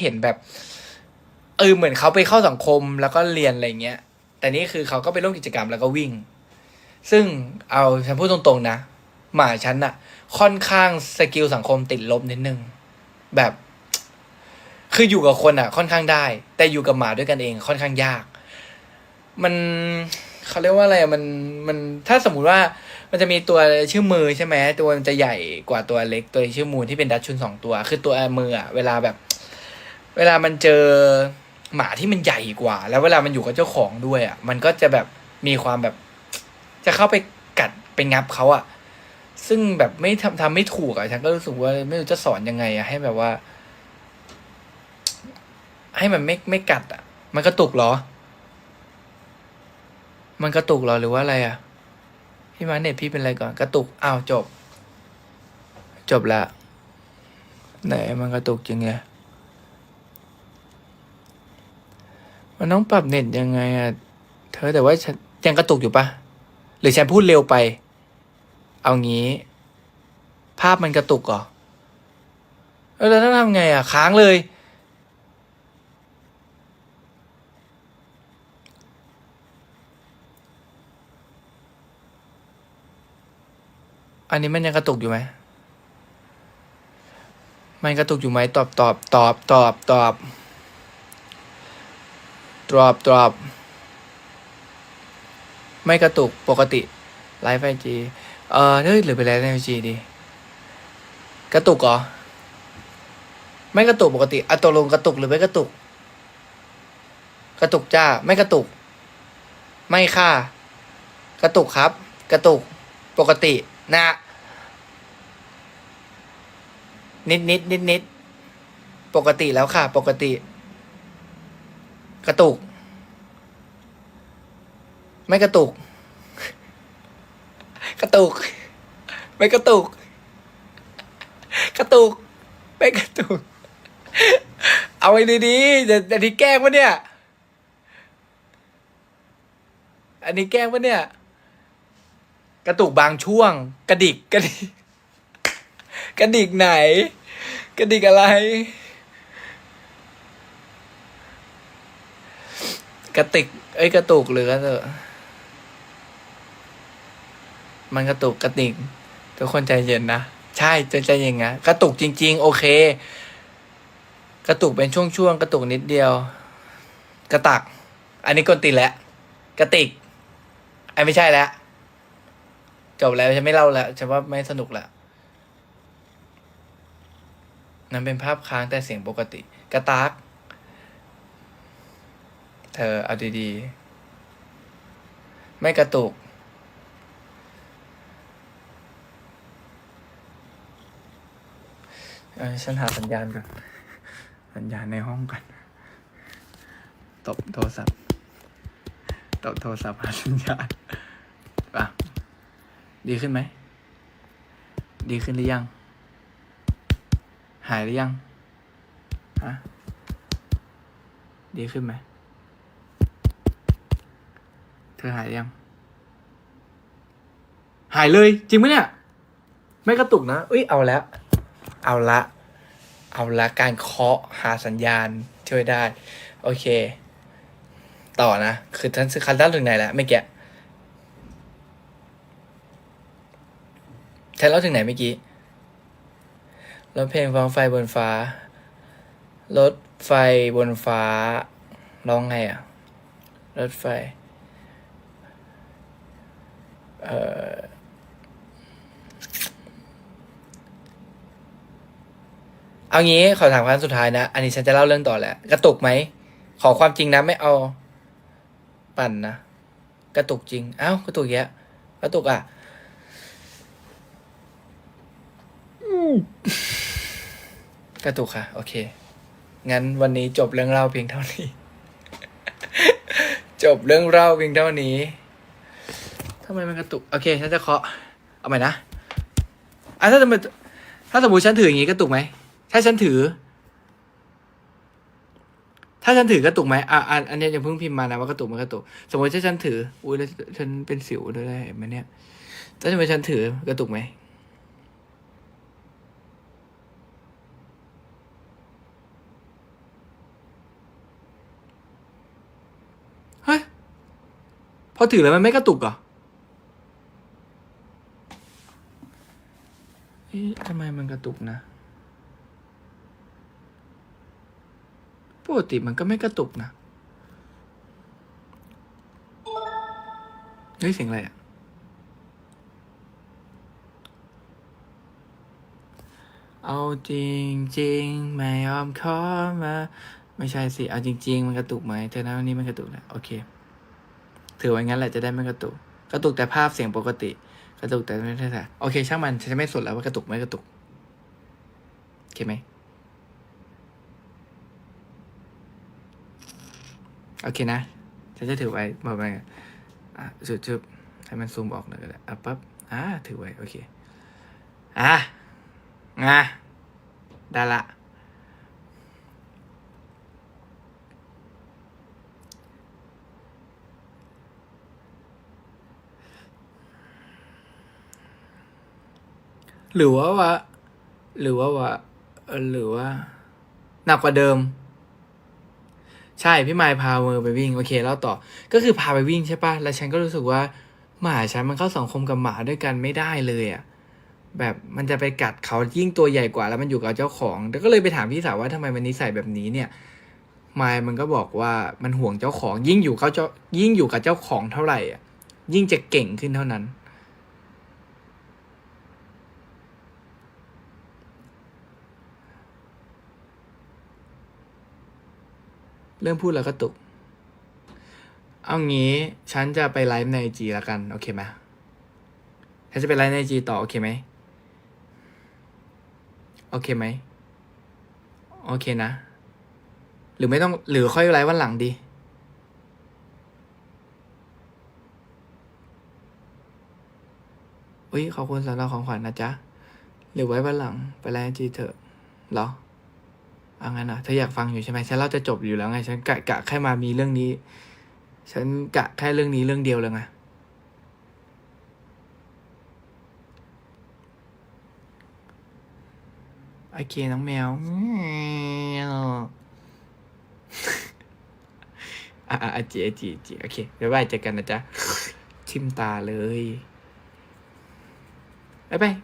เห็นแบบเออเหมือนเขาไปเข้าสังคมแล้วก็เรียนอะไรเงี้ย แต่นี่คือเขาก็ไปร่วมกิจกรรมแล้วก็วิ่ง ซึ่งเอาฉันพูดตรงๆนะ หมาฉันอะค่อนข้างสกิลสังคมติดลบนิดนึง แบบ คืออยู่กับคนอะค่อนข้างได้ แต่อยู่กับหมาด้วยกันเองค่อนข้างยาก มันเขาเรียกว่าอะไรมันมันถ้าสมมุติว่ามันจะมีตัวชื่อมือใช่ไหมตัวมันจะใหญ่กว่าตัวเล็กตัวชื่อมูนที่เป็นดัชชุนสองตัว คือตัวมืออะเวลาแบบ เวลามันเจอหมาที่มันใหญ่กว่า แล้วเวลามันอยู่กับเจ้าของด้วยอะ มันก็จะแบบมีความแบบ จะเข้าไปกัดไปงับเขาอะ ซึ่งแบบไม่ทำทำไม่ถูกอะฉันก็รู้สึกว่าไม่รู้จะสอนยังไงอะให้แบบว่า ให้มันไม่ไม่กัด อะ มันกระตุกเหรอ มันกระตุกเหรอหรือว่าอะไรอะ พี่มาเน็ตพี่เป็นอะไรก่อนกระตุกอ้าวจบ จบละไหนมันกระตุกจริงไง มันต้องปรับเน็ตยังไงอะเธอแต่ว่าฉันยังกระตุกอยู่ปะหรือฉันพูดเร็วไป เอางี้ ภาพมันกระตุกเหรอเออแล้วต้องทำไงอะ ค้างเลย อันนี้มันยังกระตุกอยู่ไหมมันกระตุกอยู่ไหมตอบตอบตอบตอบตอบ drop drop ไม่กระตุกปกติไลฟ์ไอจีเออเฮ้ยหรือไปไลฟ์ไอจีดี กระตุกเหรอ ไม่กระตุกปกติอะตกลงกระตุกหรือไม่กระตุก กระตุกจ้า ไม่กระตุก ไม่ค่ะ กระตุกครับ กระตุกปกตินะ นิดนิดนิดนิดปกติแล้วค่ะ ปกติ กระตุก ไม่กระตุก กระตุก ไม่กระตุก กระตุก ไม่กระตุก เอาไว้ดีๆจะอันนี้แกล้งปะเนี่ย อันนี้แกล้งปะเนี่ย กระตุกบางช่วง กระดิกกระดิกกระดิกไหน กระดิกอะไร กระติกเอ้ยกระตุกหรือกระเตอะมันกระตุกกระติกทุกคนใจเย็นนะ ใช่ใจใจเย็นนะกระตุกจริง ๆ โอเค กระตุกเป็นช่วงๆกระตุกนิดเดียว กระตัก อันนี้กนตีแล้วกระติกไอ้ไม่ใช่แล้วจบแล้วฉันไม่เล่าแล้วฉันว่าไม่สนุกแล้วนั่นเป็นภาพค้างแต่เสียงปกติ กระตาก เธอเอาดีๆ ไม่กระตุก ฉันหาสัญญาณก่อน สัญญาณในห้องก่อน ตบโทรศัพท์ ตบโทรศัพท์หาสัญญาณป่ะ ดีขึ้นไหม ดีขึ้นหรือยัง หายหรือยัง ฮะ ดีขึ้นไหม ธอหายยัง หายเลย จริงไหมเนี่ย ไม่กระตุกนะเอ้ยเอาแล้ว เอาละ เอาละการเคาะหาสัญญาณช่วยได้ โอเค ต่อนะ คือท่านคันด้านถึงไหนแล้วไม่แกะฉันเล่าถึงไหนเมื่อกี้รถเพลงฟังไฟบนฟ้า รถไฟบนฟ้า ร้องไงอะ รถไฟ เอางี้ขอถามครั้งสุดท้ายนะ อันนี้ฉันจะเล่าเรื่องต่อแหละ กระตุกไหม ขอความจริงนะไม่เอา ปั่นนะ กระตุกจริง เอ้ากระตุกแยะกระตุกอะกระตุกค่ะ โอเค งั้นวันนี้จบเรื่องเล่าเพียงเท่านี้ จบเรื่องเล่าเพียงเท่านี้ ทำไมมันกระตุก โอเค ฉันจะเคาะ เอาใหม่นะอะถ้าสมมติถ้าสมมติฉันถืออย่างงี้กระตุกไหม ถ้าฉันถือ ถ้าฉันถือกระตุกไหมอะอันอันนี้ยังเพิ่งพิมพ์มานะว่ากระตุกมันกระตุก สมมติถ้าฉันถือ อุ้ยแล้วฉันเป็นสิวด้วยได้ไหมเนี่ย ถ้าสมมติฉันถือกระตุกไหมเฮ้ย พอถือแล้วมันไม่กระตุกเหรอ เอ๊ะทำไมมันกระตุกนะ ปกติมันก็ไม่กระตุกนะ เฮ้ยเสียงอะไรอะเอาจริงจริงๆไม่ยอมขอมา ไม่ใช่สิ เอาจริง ๆ มันกระตุกไหมเธอนะวันนี้มันกระตุกนะโอเค ถือไว้งั้นแหละจะได้ไม่กระตุก กระตุกแต่ภาพเสียงปกติ กระตุกแต่ไม่ใช่แต่โอเค ช่างมันฉันจะไม่สนแล้วว่ากระตุกไม่กระตุกโอเคไหมโอเคนะฉันจะถือไว้บอกไปอะจุดจุดให้มันซูมออกหน่อยก็ได้อะปั๊บอ่าถือไว้ โอเค อะงะได้ละ หรือว่าว่าหรือว่าว่าหรือว่าหนักกว่าเดิม ใช่พี่ไมค์พาเมอร์ไปวิ่งโอเคแล้วต่อ ก็คือพาไปวิ่งใช่ปะแล้วฉันก็รู้สึกว่าหมาฉันมันเข้าสังคมกับหมาด้วยกันไม่ได้เลยอะ่ะแบบมันจะไปกัดเขายิ่งตัวใหญ่กว่าแล้วมันอยู่กับเจ้าของแล้วก็เลยไปถามพี่สาวว่าทำไมมันนิสัยแบบนี้เนี่ยไมค์มันก็บอกว่ามันห่วงเจ้าของยิ่งอยู่เขาเจ้ายิ่งอยู่กับเจ้าของเท่าไหร่อะยิ่งจะเก่งขึ้นเท่านั้น เริ่มพูดแล้วก็ตุก เอางี้ฉันจะไปไลฟ์ในไอจีแล้วกัน โอเคไหมฉันจะไปไลฟ์ในไอจีต่อ โอเคไหม โอเคไหม โอเคนะ หรือไม่ต้อง หรือค่อยไลฟ์วันหลังดี อุ้ยขอบคุณสำหรับของขวัญนะจ๊ะ หรือไว้วันหลังไปไลฟ์ไอจีเถอะเหรอ เอางั้นอะเธออยากฟังอยู่ใช่ไหมฉันเล่าจะจบอยู่แล้วไง ฉันกะกะแค่มามีเรื่องนี้ ฉันกะแค่เรื่องนี้เรื่องเดียวเลยไงโอเคน้องแมวอะอะอะจีอะจีจีโอเคบ๊ายบายเจอกันนะจ๊ะทิมตาเลยบ๊ายบาย